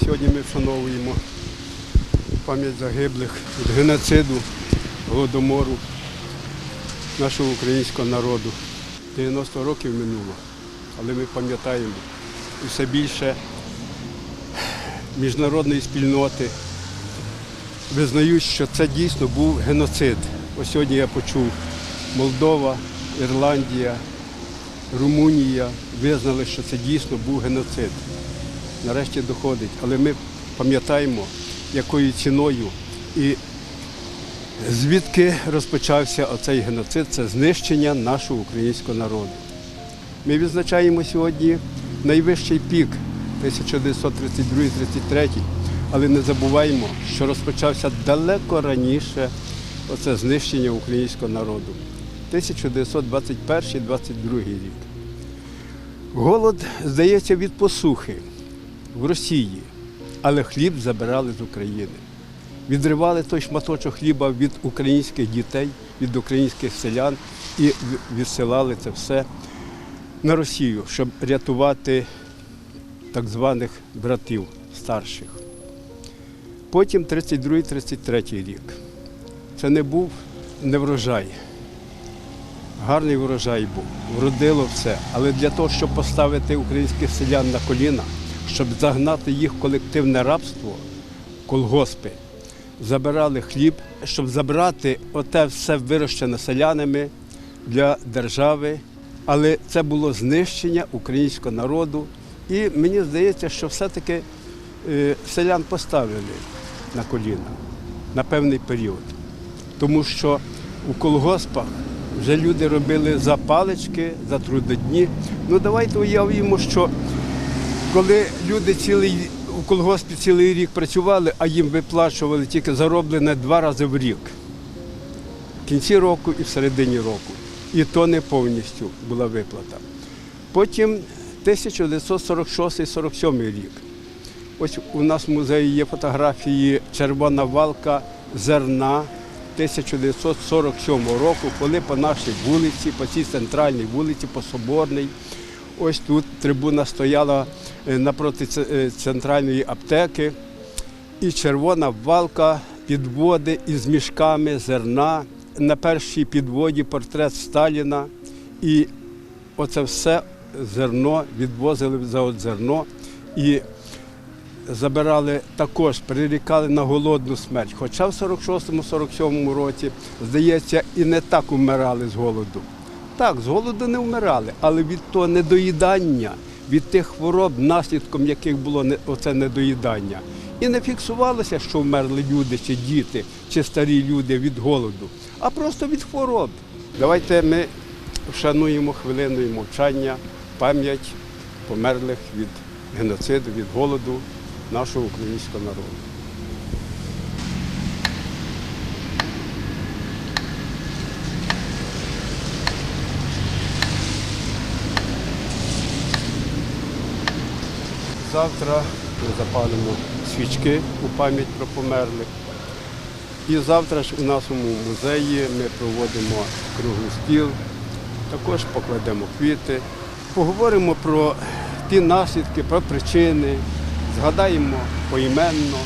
Сьогодні ми вшановуємо пам'ять загиблих від геноциду, голодомору нашого українського народу. 90 років минуло, але ми пам'ятаємо і все більше міжнародної спільноти визнають, що це дійсно був геноцид. Ось сьогодні я почув Молдова, Ірландія, Румунія визнали, що це дійсно був геноцид. Нарешті доходить. Але ми пам'ятаємо, якою ціною і звідки розпочався оцей геноцид, це знищення нашого українського народу. Ми відзначаємо сьогодні найвищий пік 1932-33, але не забуваємо, що розпочався далеко раніше оце знищення українського народу. 1921-22 рік. Голод, здається, від посухи в Росії, але хліб забирали з України. Відривали той шматочок хліба від українських дітей, від українських селян і відсилали це все на Росію, щоб рятувати так званих братів старших. Потім 32-33 рік. Це не був неврожай. Гарний врожай був, вродило все. Але для того, щоб поставити українських селян на коліна, щоб загнати їх в колективне рабство, колгоспи, забирали хліб, щоб забрати оте все вирощене селянами для держави. Але це було знищення українського народу. І мені здається, що все-таки е, селян поставили на коліна на певний період. Тому що у колгоспах вже люди робили за палички, за трудодні. Ну давайте уявимо, що коли люди цілий у колгоспі цілий рік працювали, а їм виплачували тільки зароблене два рази в рік. В кінці року і в середині року. І то не повністю була виплата. Потім 1946-47 рік. Ось у нас в музеї є фотографії Червона валка зерна 1947 року, коли по нашій вулиці, по цій центральній вулиці, по Соборній, ось тут трибуна стояла е, напроти е, центральної аптеки, і червона валка підводи із мішками зерна. На першій підводі портрет Сталіна. І оце все зерно відвозили за от зерно і забирали також, прирікали на голодну смерть. Хоча в 46-47 році, здається, і не так умирали з голоду. Так, з голоду не вмирали, але від того недоїдання, від тих хвороб, наслідком яких було оце недоїдання. І не фіксувалося, що вмерли люди, чи діти, чи старі люди від голоду, а просто від хвороб. Давайте ми вшануємо хвилиною мовчання пам'ять померлих від геноциду, від голоду нашого українського народу. Завтра ми запалимо свічки у пам'ять про померлих. І завтра ж у нашому музеї ми проводимо круглий стіл, також покладемо квіти, поговоримо про ті наслідки, про причини, згадаємо поіменно